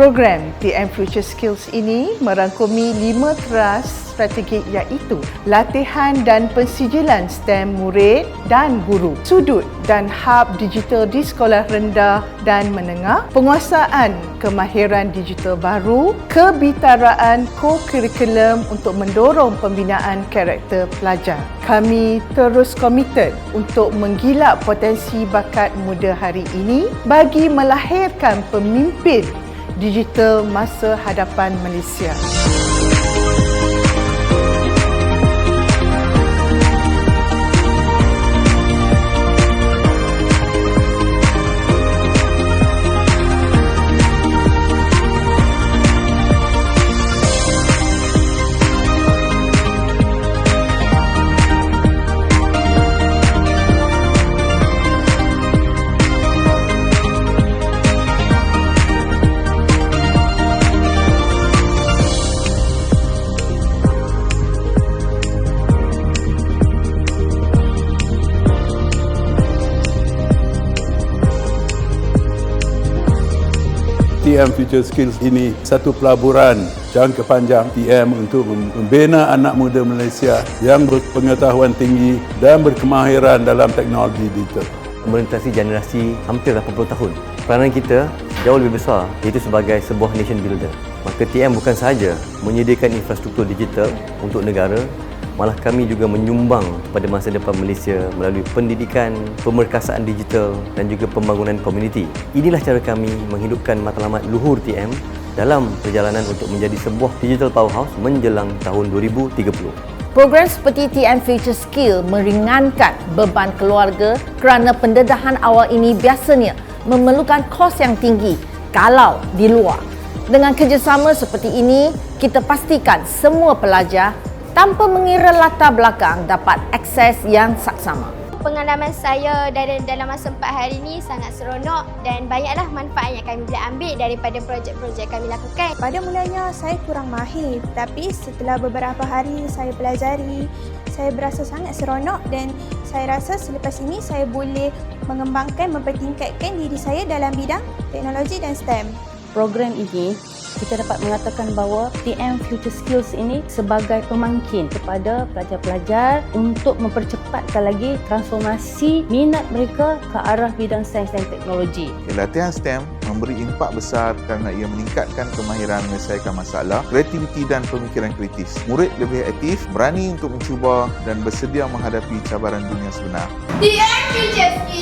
Program TM Future Skills ini merangkumi lima teras strategik iaitu latihan dan pensijilan STEM murid dan guru, sudut dan hub digital di sekolah rendah dan menengah, penguasaan kemahiran digital baru, kebitaraan co-curriculum untuk mendorong pembinaan karakter pelajar. Kami terus komited untuk menggilap potensi bakat muda hari ini bagi melahirkan pemimpin digital masa hadapan Malaysia. TM Future Skills ini satu pelaburan jangka panjang TM untuk membina anak muda Malaysia yang berpengetahuan tinggi dan berkemahiran dalam teknologi digital. melintasi generasi hampir 80 tahun. Peranan kita jauh lebih besar iaitu sebagai sebuah nation builder. Maka TM bukan sahaja menyediakan infrastruktur digital untuk negara, malah kami juga menyumbang kepada masa depan Malaysia melalui pendidikan, pemerkasaan digital dan juga pembangunan komuniti. Inilah cara kami menghidupkan matlamat luhur TM dalam perjalanan untuk menjadi sebuah digital powerhouse menjelang tahun 2030. Program seperti TM Future Skill meringankan beban keluarga kerana pendedahan awal ini biasanya memerlukan kos yang tinggi kalau di luar. Dengan kerjasama seperti ini, kita pastikan semua pelajar tanpa mengira latar belakang dapat akses yang saksama. Pengalaman saya dalam, dalam masa 4 hari ini sangat seronok dan banyaklah manfaat yang kami boleh ambil daripada projek-projek kami lakukan. Pada mulanya saya kurang mahir tapi setelah beberapa hari saya pelajari saya berasa sangat seronok dan saya rasa selepas ini saya boleh mengembangkan mempertingkatkan diri saya dalam bidang teknologi dan STEM. program ini kita dapat mengatakan bahawa TM Future Skills ini sebagai pemangkin kepada pelajar-pelajar untuk mempercepatkan lagi transformasi minat mereka ke arah bidang sains dan teknologi. Latihan STEM memberi impak besar kerana ia meningkatkan kemahiran menyelesaikan masalah, kreativiti dan pemikiran kritis. Murid lebih aktif, berani untuk mencuba dan bersedia menghadapi cabaran dunia sebenar. TM Future Skill is the best!